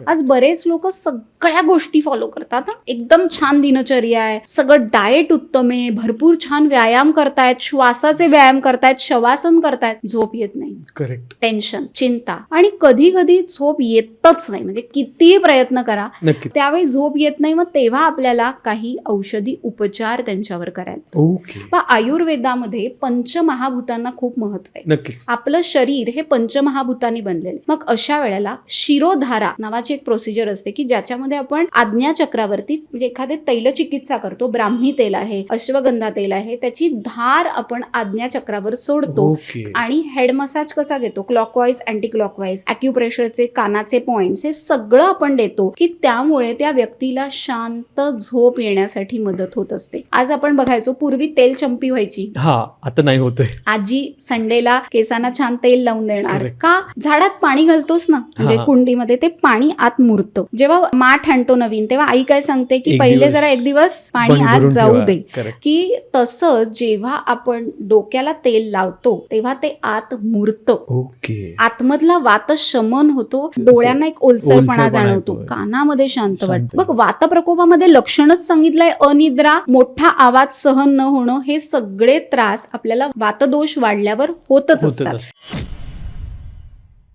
आज बरेच लोक सगळ्या गोष्टी फॉलो करतात. एकदम छान दिनचर्या आहे. सगळं डाएट उत्तम आहे. भरपूर छान व्यायाम करतायत. श्वासाचे व्यायाम करतायत. शवासन करतायत. झोप येत नाही. करेक्ट टेन्शन चिंता. आणि कधी कधी झोप येतच नाही. म्हणजे कितीही प्रयत्न करा त्यावेळी झोप येत नाही. मग तेव्हा आपल्याला काही औषधी उपचार त्यांच्यावर करायला ओके मग आयुर्वेदामध्ये पंचमहाभूतांना खूप महत्त्व आहे. नक्कीच. आपलं शरीर हे पंचमहाभूतांनी बनलेलं. मग अशा वेळेला शिरोधारा नावाची एक प्रोसिजर असते की ज्याच्यामध्ये आपण आज्ञाचक्रावरती म्हणजे एखादे तैलचिकित्सा करतो ब्राह्मी तेल आहे अश्वगंधा तेल आहे त्याची धार आपण आज्ञाचक्रावर सोडतो आणि हेड मसाज कसा घेतो? क्लॉकवाईज अँटी क्लॉकवाईज अॅक्युप्रेशरचे कानाचे पॉइंट्स हे सगळं आपण देतो की त्यामुळे त्या व्यक्तीला शांत झोप येण्यासाठी मदत होत असते. आज आपण बघायचो पूर्वी तेल चंपी व्हायची. हा आता नाही होतंय आजी संडेला केसांना छान तेल लावून देणार. का? झाडात पाणी घालतोस ना म्हणजे. कुंडीमध्ये ते पाणी आत मुरतं जेव्हा माठ आणतो नवीन तेव्हा आई काय सांगते की पहिले जरा एक दिवस पाणी आत जाऊ. दे. की तसं जेव्हा आपण डोक्याला तेल लावतो तेव्हा ते आत मुरतं ओके आतमधला वात शमन होतो डोळ्यांना एक ओलसरपणा जाणवतो. कानामध्ये शांत. वाटतं मग वातप्रकोपामध्ये लक्षणच सांगितलंय अनिद्रा मोठा आवाज सहन न होणं हे सगळे त्रास आपल्याला वातदोष वाढल्यावर होतच असतात असतं.